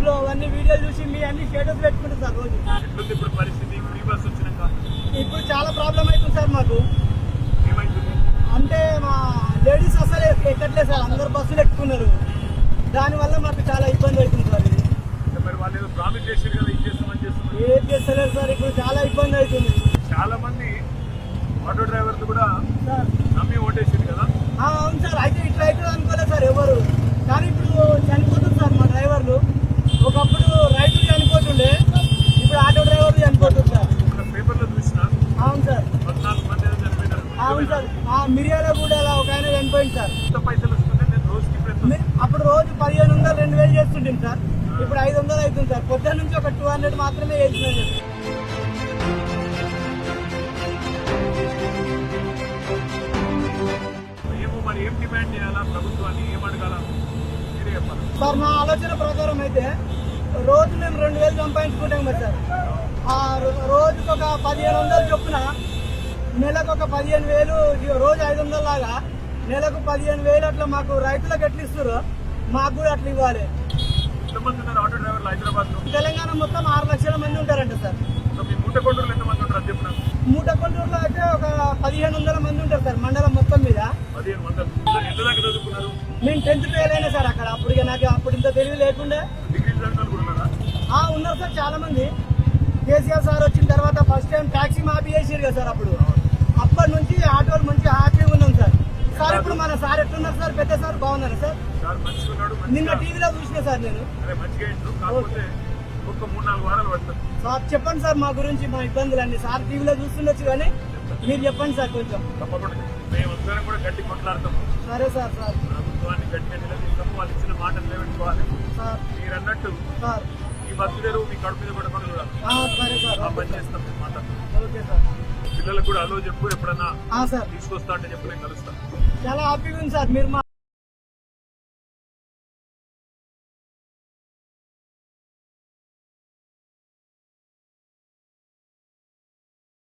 యూట్యూబ్లో అవన్నీ వీడియోలు చూసి మీ అన్ని స్టేటస్ పెట్టుకుంటారు సార్ రోజు. ఇప్పుడు పరిస్థితి? ఫ్రీ బస్ వచ్చినాక? ఇప్పుడు చాలా ప్రాబ్లం అవుతుంది సార్ మాకు. అంటే మా లేడీస్ అసలు ఎక్కట్లేదు సార్ అందరు బస్సులు ఎక్కుతున్నారు. దానివల్ల మాకు చాలా ఇబ్బంది అవుతుంది సార్. ఏం చేస్తలేరు సార్ ఇప్పుడు చాలా ఇబ్బంది అవుతుంది. చాలా మంది ఆటో డ్రైవర్లు కూడా సార్. నమ్మి ఓటేసింది కదా? అవును సార్ అయితే ఇట్లా అవుతుంది అనుకోలేదు సార్ ఎవరు కానీ ఇప్పుడు చనిపోతుంది సార్ మా డ్రైవర్లు ఒకప్పుడు రైతులు చనిపోతుండే ఇప్పుడు ఆటో డ్రైవర్లు చనిపోతుంది సార్ ఇక్కడ పేపర్లో చూసిన అవును సార్ పద్నాలుగు మంది ఏదో చనిపోయినారు అవును సార్. ఆ మిరియాల కూడా ఒక ఆయన చనిపోయింది సార్. పైసలు అప్పుడు రోజు పదిహేను వందలు రెండు వేలు చేస్తుంటాం సార్. ఇప్పుడు ఐదు వందలు అవుతుంది సార్. పొద్దున్న నుంచి ఒక టూ హండ్రెడ్ మాత్రమే వేసినాం నేను. ఏమో మరి ఏం డిమాండ్ చేయాలా? ప్రభుత్వాన్ని ఏం అడగాల? మీరే చెప్పాలి. సార్ నా ఆలోచన ప్రకారం అయితే రోజు మేము రెండు వేలు సంపాదించుకుంటాం కదా సార్. రోజుకి ఒక పదిహేను వందలు చొప్పున నెలకు ఒక పదిహేను వేలు రోజు ఐదు వందలు లాగా. నెలకు పదిహేను వేలు అట్లా మాకు రైతులకు ఎట్లా ఇస్తారు మాకు కూడా అట్లా ఇవ్వాలి. తెలంగాణ మొత్తం ఆరు లక్షల మంది ఉంటారంట సార్. మీ మూట కొండలు ఎంతమంది ఉంటారు అది చెప్పు నాకు మూట కొండూరులో అయితే ఒక పదిహేను వందల మంది ఉంటారు సార్ మండలం మొత్తం మీద. నేను టెన్త్ ఫెయిల్ అయినా సార్ అక్కడ అప్పుడు నాకు అప్పుడు ఇంత తెలివి లేకుండే. ఉన్నారా? ఆ ఉన్నారు సార్ చాలా మంది కేసీఆర్ సార్ వచ్చిన తర్వాత ఫస్ట్ టైం ట్యాక్సీ మాఫీ చేసారు కదా సార్ అప్పుడు. అప్పటి నుంచి ఆటోలు మంచి హ్యాపీగా ఉన్నాం సార్. సార్ ఇప్పుడు మన సార్ ఎట్లున్నారు సార్? పెద్ద సార్ బాగున్నారు సార్? నిన్న టీవీలో చూసిన సార్ నేను. సార్ చెప్పండి సార్ మా గురించి మా ఇబ్బందులన్నీ. సార్ టీవీలో చూస్తుండొచ్చు కానీ మీరు చెప్పండి సార్ కొంచెం. తప్పకుండా. మేము అందరం కూడా గట్టి కొట్లాడతాం. సరే సార్ సార్. ప్రభుత్వాన్ని గట్టిగా నిలదీస్తాము. వాళ్ళు ఇచ్చిన మాట నిలబెట్టుకోవాలి. సార్. మీరు అన్నట్టు సార్. మీ కడుపు మీద కూడా పనులు చూడాలి. ఆ, సరే సార్ ఆ పని చేస్తాం మేము మాట. Okay sir. పిల్లలకు కూడా అలో చెప్పు ఎప్పుడన్నా తీసుకొస్తా అంటే చెప్పు నేను కలుస్తాను చాలా హ్యాపీగా ఉంది సార్ మీరు మా